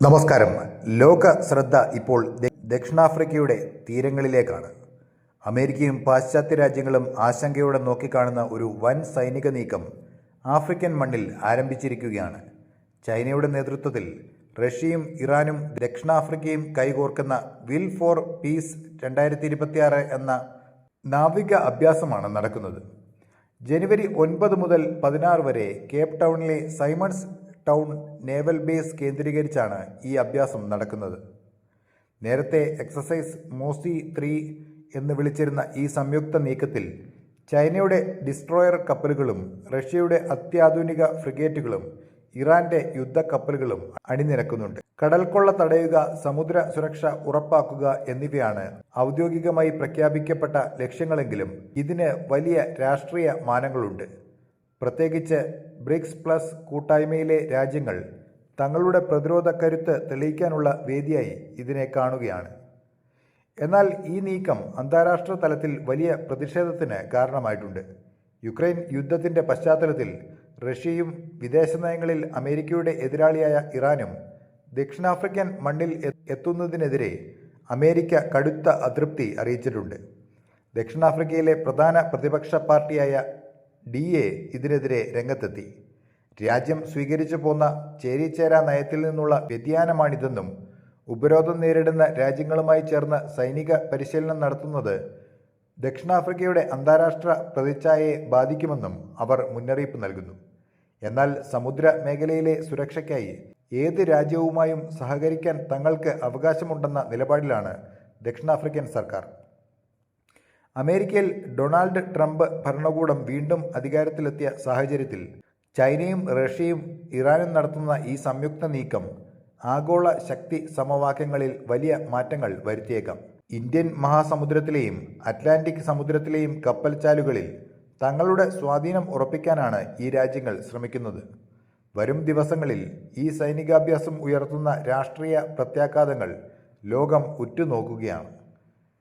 നമസ്കാരം. ലോക ശ്രദ്ധ ഇപ്പോൾ ദക്ഷിണാഫ്രിക്കയുടെ തീരങ്ങളിലേക്കാണ്. അമേരിക്കയും പാശ്ചാത്യ രാജ്യങ്ങളും ആശങ്കയോടെ നോക്കിക്കാണുന്ന ഒരു വൻ സൈനിക നീക്കം ആഫ്രിക്കൻ മണ്ണിൽ ആരംഭിച്ചിരിക്കുകയാണ്. ചൈനയുടെ നേതൃത്വത്തിൽ റഷ്യയും ഇറാനും ദക്ഷിണാഫ്രിക്കയും കൈകോർക്കുന്ന വിൽ ഫോർ പീസ് രണ്ടായിരത്തി ഇരുപത്തിയാറ് എന്ന നാവിക അഭ്യാസമാണ് നടക്കുന്നത്. ജനുവരി ഒൻപത് മുതൽ പതിനാറ് വരെ കേപ്പ് ടൗണിലെ സൈമൺസ് ടൗൺ നേവൽ ബേസ് കേന്ദ്രീകരിച്ചാണ് ഈ അഭ്യാസം നടക്കുന്നത്. നേരത്തെ എക്സസൈസ് മോസി ത്രീ എന്ന് വിളിച്ചിരുന്ന ഈ സംയുക്ത നീക്കത്തിൽ ചൈനയുടെ ഡിസ്ട്രോയർ കപ്പലുകളും റഷ്യയുടെ അത്യാധുനിക ഫ്രിഗേറ്റുകളും ഇറാന്റെ യുദ്ധക്കപ്പലുകളും അണിനിരക്കുന്നുണ്ട്. കടൽക്കൊള്ള തടയുക സമുദ്ര സുരക്ഷ ഉറപ്പാക്കുക എന്നിവയാണ് ഔദ്യോഗികമായി പ്രഖ്യാപിക്കപ്പെട്ട ലക്ഷ്യങ്ങളെങ്കിലും ഇതിന് വലിയ രാഷ്ട്രീയ മാനങ്ങളുണ്ട്. പ്രത്യേകിച്ച് ബ്രിക്സ് പ്ലസ് കൂട്ടായ്മയിലെ രാജ്യങ്ങൾ തങ്ങളുടെ പ്രതിരോധ കരുത്ത് തെളിയിക്കാനുള്ള വേദിയായി ഇതിനെ കാണുകയാണ്. എന്നാൽ ഈ നീക്കം അന്താരാഷ്ട്ര തലത്തിൽ വലിയ പ്രതിഷേധത്തിന് കാരണമായിട്ടുണ്ട്. യുക്രൈൻ യുദ്ധത്തിന്റെ പശ്ചാത്തലത്തിൽ റഷ്യയും വിദേശ നയങ്ങളിൽ അമേരിക്കയുടെ എതിരാളിയായ ഇറാനും ദക്ഷിണാഫ്രിക്കൻ മണ്ണിൽ എത്തുന്നതിനെതിരെ അമേരിക്ക കടുത്ത അതൃപ്തി അറിയിച്ചിട്ടുണ്ട്. ദക്ഷിണാഫ്രിക്കയിലെ പ്രധാന പ്രതിപക്ഷ പാർട്ടിയായ ഡി എ ഇതിനെതിരെ രംഗത്തെത്തി. രാജ്യം സ്വീകരിച്ചു പോന്ന ചേരിചേരാ നയത്തിൽ നിന്നുള്ള വ്യതിയാനമാണിതെന്നും ഉപരോധം നേരിടുന്ന രാജ്യങ്ങളുമായി ചേർന്ന് സൈനിക പരിശീലനം നടത്തുന്നത് ദക്ഷിണാഫ്രിക്കയുടെ അന്താരാഷ്ട്ര പ്രതിച്ഛായയെ ബാധിക്കുമെന്നും അവർ മുന്നറിയിപ്പ് നൽകുന്നു. എന്നാൽ സമുദ്ര മേഖലയിലെ സുരക്ഷയ്ക്കായി ഏത് രാജ്യവുമായും സഹകരിക്കാൻ തങ്ങൾക്ക് അവകാശമുണ്ടെന്ന നിലപാടിലാണ് ദക്ഷിണാഫ്രിക്കൻ സർക്കാർ. അമേരിക്കയിൽ ഡൊണാൾഡ് ട്രംപ് ഭരണകൂടം വീണ്ടും അധികാരത്തിലെത്തിയ സാഹചര്യത്തിൽ ചൈനയും റഷ്യയും ഇറാനും നടത്തുന്ന ഈ സംയുക്ത നീക്കം ആഗോള ശക്തി സമവാക്യങ്ങളിൽ വലിയ മാറ്റങ്ങൾ വരുത്തിയേക്കാം. ഇന്ത്യൻ മഹാസമുദ്രത്തിലെയും അറ്റ്ലാന്റിക് സമുദ്രത്തിലെയും കപ്പൽ ചാലുകളിൽ തങ്ങളുടെ സ്വാധീനം ഉറപ്പിക്കാനാണ് ഈ രാജ്യങ്ങൾ ശ്രമിക്കുന്നത്. വരും ദിവസങ്ങളിൽ ഈ സൈനികാഭ്യാസം ഉയർത്തുന്ന രാഷ്ട്രീയ പ്രത്യാഘാതങ്ങൾ ലോകം ഉറ്റുനോക്കുകയാണ്.